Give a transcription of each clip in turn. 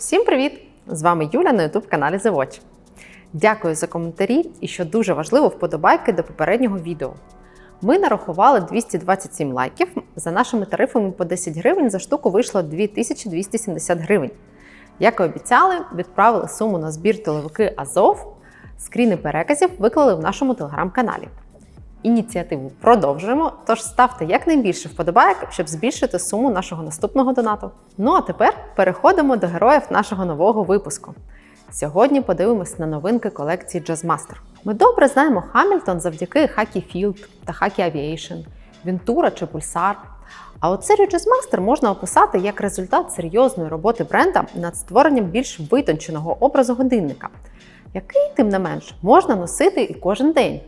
Всім привіт! З вами Юля на youtube каналі The Watch. Дякую за коментарі і, що дуже важливо, вподобайки до попереднього відео. Ми нарахували 227 лайків. За нашими тарифами по 10 гривень за штуку вийшло 2270 гривень. Як і обіцяли, відправили суму на збір тиловики Азов. Скріни переказів виклали в нашому телеграм-каналі. Ініціативу продовжуємо, тож ставте якнайбільше вподобайок, щоб збільшити суму нашого наступного донату. Ну а тепер переходимо до героїв нашого нового випуску. Сьогодні подивимось на новинки колекції Jazzmaster. Ми добре знаємо Хамільтон завдяки Хакі Field та Хакі Aviation, Вінтура чи Пульсар. А от серію Jazzmaster можна описати як результат серйозної роботи бренда над створенням більш витонченого образу годинника, який, тим не менш, можна носити і кожен день.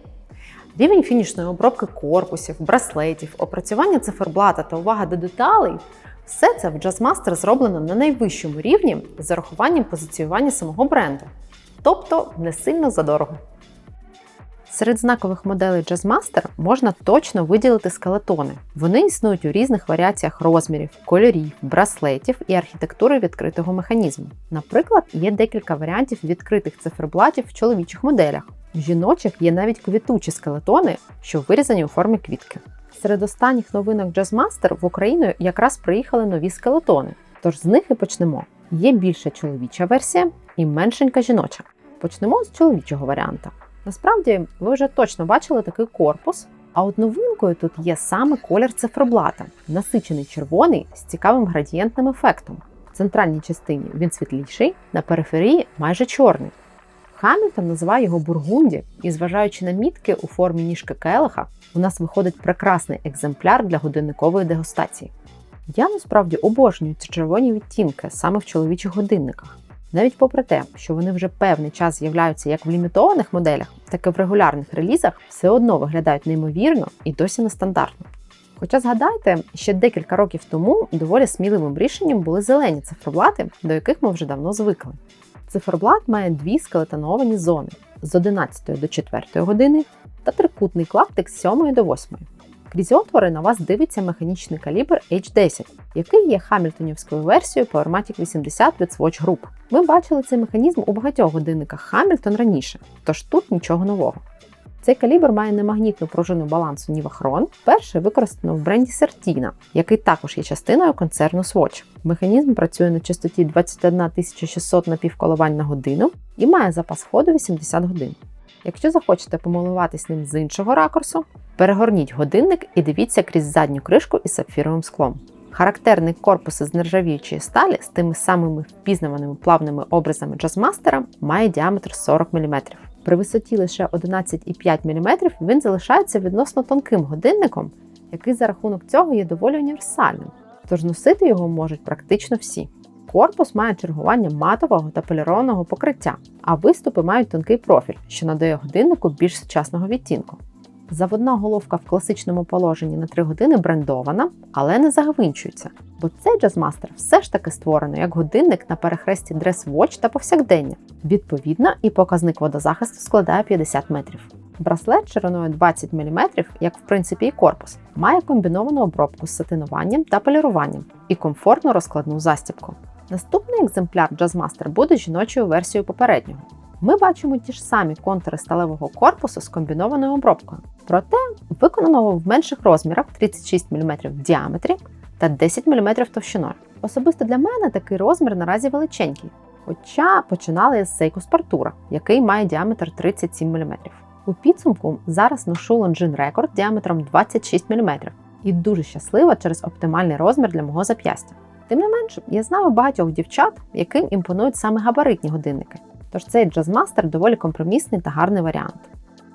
Рівень фінішної обробки корпусів, браслетів, опрацювання циферблата та увага до деталей все це в Jazzmaster зроблено на найвищому рівні з зарахуванням позиціювання самого бренду, тобто не сильно задорого. Серед знакових моделей Jazzmaster можна точно виділити скелетони. Вони існують у різних варіаціях розмірів, кольорів, браслетів і архітектури відкритого механізму. Наприклад, є декілька варіантів відкритих циферблатів в чоловічих моделях. В жіночих є навіть квітучі скелетони, що вирізані у формі квітки. Серед останніх новинок Jazzmaster в Україну якраз приїхали нові скелетони. Тож з них і почнемо. Є більша чоловіча версія і меншенька жіноча. Почнемо з чоловічого варіанта. Насправді, ви вже точно бачили такий корпус. А от новинкою тут є саме колір циферблата, насичений червоний з цікавим градієнтним ефектом. В центральній частині він світліший, на периферії майже чорний. Хамільтон називає його Бургунді, і, зважаючи на мітки у формі ніжки келиха, у нас виходить прекрасний екземпляр для годинникової дегустації. Я насправді обожнюю ці червоні відтінки саме в чоловічих годинниках. Навіть попри те, що вони вже певний час з'являються як в лімітованих моделях, так і в регулярних релізах, все одно виглядають неймовірно і досі нестандартно. Хоча згадайте, ще декілька років тому доволі сміливим рішенням були зелені циферблати, до яких ми вже давно звикли. Циферблат має дві скелетоновані зони з 11 до 4 години та трикутний клаптик з 7 до 8. Крізь отвори на вас дивиться механічний калібр H10, який є хамільтонівською версією Powermatic 80 від Swatch Group. Ми бачили цей механізм у багатьох годинниках Hamilton раніше, тож тут нічого нового. Цей калібр має немагнітну пружину балансу Nivachron, перше використано в бренді Certina, який також є частиною концерну Swatch. Механізм працює на частоті 21 600 напівколивань на годину і має запас ходу 80 годин. Якщо захочете помилуватись ним з іншого ракурсу, перегорніть годинник і дивіться крізь задню кришку із сапфіровим склом. Характерний корпус із нержавіючої сталі з тими самими впізнаваними плавними образами джазмастера має діаметр 40 мм. При висоті лише 11,5 мм він залишається відносно тонким годинником, який за рахунок цього є доволі універсальним, тож носити його можуть практично всі. Корпус має чергування матового та полірованого покриття, а виступи мають тонкий профіль, що надає годиннику більш сучасного відтінку. Заводна головка в класичному положенні на 3 години брендована, але не загвинчується, бо цей джазмастер все ж таки створено як годинник на перехресті дрес-вотч та повсякдення. Відповідно, і показник водозахисту складає 50 метрів. Браслет шириною 20 мм, як в принципі і корпус, має комбіновану обробку з сатинуванням та поліруванням і комфортну розкладну застібку. Наступний екземпляр Jazzmaster буде жіночою версією попереднього. Ми бачимо ті ж самі контури сталевого корпусу з комбінованою обробкою, проте виконаного в менших розмірах 36 мм в діаметрі та 10 мм товщиною. Особисто для мене такий розмір наразі величенький, хоча починали з Seiko Spartura, який має діаметр 37 мм. У підсумку зараз ношу Longines Record діаметром 26 мм і дуже щаслива через оптимальний розмір для мого зап'ястя. Тим не менш, я знаю багатьох дівчат, яким імпонують саме габаритні годинники. Тож цей Jazzmaster доволі компромісний та гарний варіант.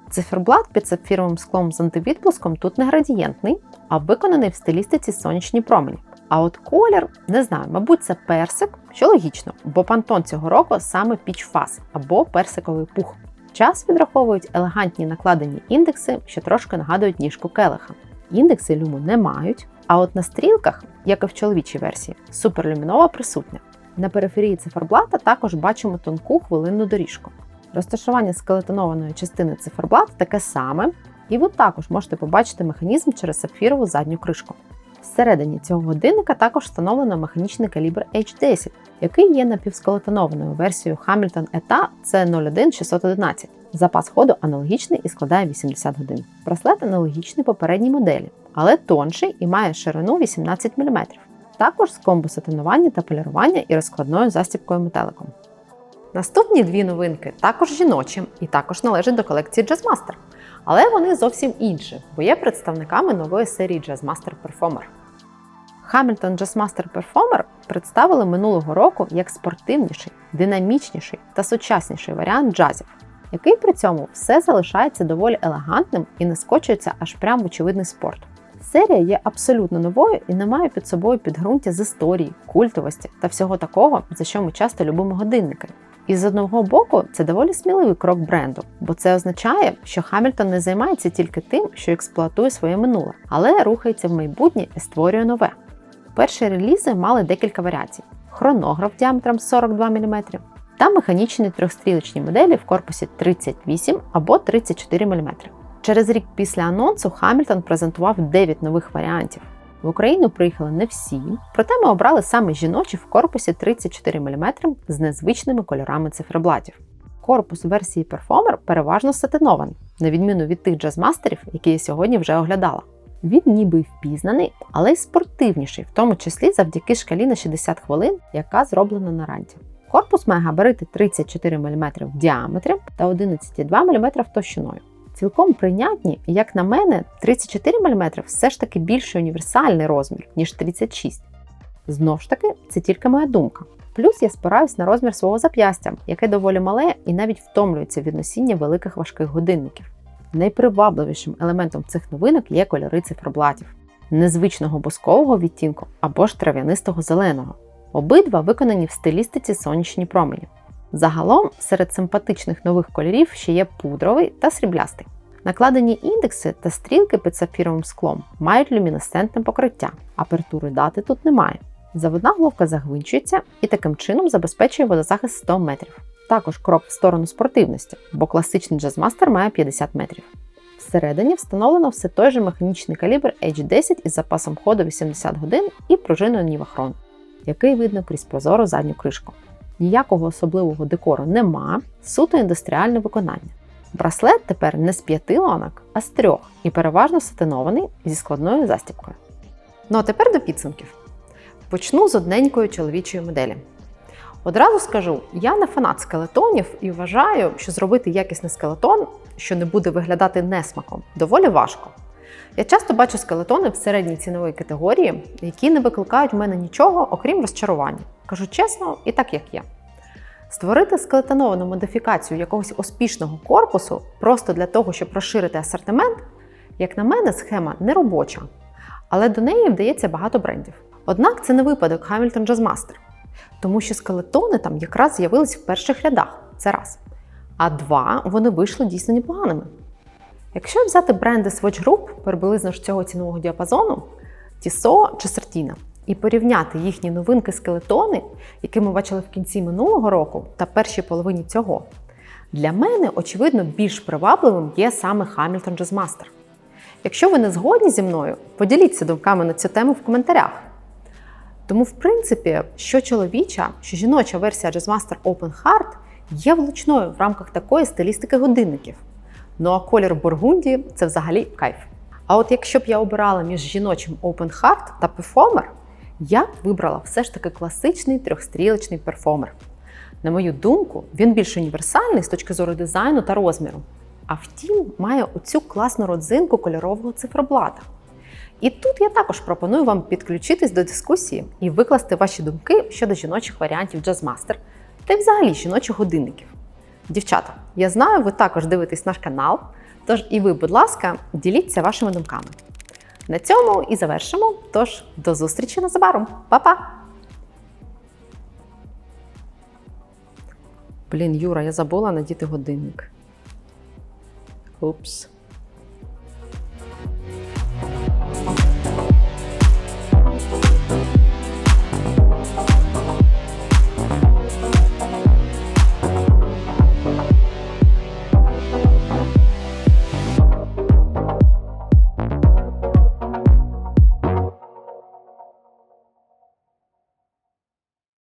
Циферблат під сапфіровим склом з антивідблиском тут не градієнтний, а виконаний в стилістиці сонячні промені. А от колір, не знаю, мабуть, це персик, що логічно, бо пантон цього року саме Peach Fuzz або персиковий пух. Час відраховують елегантні накладені індекси, що трошки нагадують ніжку келиха. Індекси люму не мають, а от на стрілках, як і в чоловічій версії, суперлюмінова присутня. На периферії циферблата також бачимо тонку хвилинну доріжку. Розташування скелетонованої частини циферблата таке саме, і ви також можете побачити механізм через сапфірову задню кришку. Всередині цього годинника також встановлено механічний калібр H10, який є напівскелетонованою версією Hamilton ETA C01611. Запас ходу аналогічний і складає 80 годин. Браслет аналогічний попередній моделі, але тонший і має ширину 18 мм. Також з комбо сатинування та полірування і розкладною застібкою метеликом. Наступні дві новинки також жіночі і також належать до колекції Jazzmaster. Але вони зовсім інші, бо є представниками нової серії Jazzmaster Performer. Hamilton Jazzmaster Performer представили минулого року як спортивніший, динамічніший та сучасніший варіант джазів, який при цьому все залишається доволі елегантним і не скочується аж прямо в очевидний спорт. Серія є абсолютно новою і не має під собою підґрунтя з історії, культовості та всього такого, за що ми часто любимо годинники. І з одного боку, це доволі сміливий крок бренду, бо це означає, що Хамільтон не займається тільки тим, що експлуатує своє минуле, але рухається в майбутнє і створює нове. Перші релізи мали декілька варіацій: хронограф діаметром 42 мм та механічні трьохстрілочні моделі в корпусі 38 або 34 мм. Через рік після анонсу Хамільтон презентував 9 нових варіантів. В Україну приїхали не всі, проте ми обрали саме жіночі в корпусі 34 мм з незвичними кольорами циферблатів. Корпус версії Performer переважно сатинований, на відміну від тих джазмастерів, які я сьогодні вже оглядала. Він ніби впізнаний, але й спортивніший, в тому числі завдяки шкалі на 60 хвилин, яка зроблена на ранті. Корпус має габарити 34 мм в діаметрі та 11,2 мм товщиною. Цілком прийнятні, як на мене, 34 мм все ж таки більший універсальний розмір, ніж 36. Знов ж таки, це тільки моя думка. Плюс я спираюсь на розмір свого зап'ястя, яке доволі мале і навіть втомлюється від носіння великих важких годинників. Найпривабливішим елементом цих новинок є кольори циферблатів, незвичного бускового відтінку або ж трав'янистого зеленого. Обидва виконані в стилістиці сонячні промені. Загалом серед симпатичних нових кольорів ще є пудровий та сріблястий. Накладені індекси та стрілки під сапфіровим склом мають люмінесцентне покриття, апертури дати тут немає. Заводна головка загвинчується і таким чином забезпечує водозахист 100 метрів. Також крок в сторону спортивності, бо класичний джазмастер має 50 метрів. Всередині встановлено все той же механічний калібр H10 із запасом ходу 80 годин і пружиною Нівахрон, який видно крізь прозору задню кришку. Ніякого особливого декору нема, суто індустріальне виконання. Браслет тепер не з п'яти ланок, а з трьох і переважно сатинований зі складною застібкою. Ну а тепер до підсумків. Почну з одненької чоловічої моделі. Одразу скажу, я не фанат скелетонів і вважаю, що зробити якісний скелетон, що не буде виглядати несмаком, доволі важко. Я часто бачу скелетони в середній цінової категорії, які не викликають в мене нічого, окрім розчарування. Кажу чесно, і так як є. Створити скелетоновану модифікацію якогось успішного корпусу просто для того, щоб розширити асортимент, як на мене, схема не робоча, але до неї вдається багато брендів. Однак це не випадок Hamilton Jazzmaster, тому що скелетони там якраз з'явились в перших рядах. Це раз. А два, вони вийшли дійсно непоганими. Якщо взяти бренди Swatch Group приблизно ж цього цінового діапазону, Tissot чи Sertina, і порівняти їхні новинки скелетони, які ми бачили в кінці минулого року та першій половині цього, для мене, очевидно, більш привабливим є саме Hamilton Jazzmaster. Якщо ви не згодні зі мною, поділіться думками на цю тему в коментарях. Тому, в принципі, що чоловіча, що жіноча версія Jazzmaster Open Heart є влучною в рамках такої стилістики годинників. Ну а колір Бургунді це взагалі кайф. А от якщо б я обирала між жіночим Open Heart та Performer, я б вибрала все ж таки класичний трьохстрілочний перформер. На мою думку, він більш універсальний з точки зору дизайну та розміру. А втім, має оцю класну родзинку кольорового цифроблата. І тут я також пропоную вам підключитись до дискусії і викласти ваші думки щодо жіночих варіантів Jazzmaster та й взагалі жіночих годинників. Дівчата, я знаю, ви також дивитесь наш канал, тож і ви, будь ласка, діліться вашими думками. На цьому і завершимо. Тож до зустрічі незабаром. Па-па! Блін, Юра, я забула надіти годинник. Упс.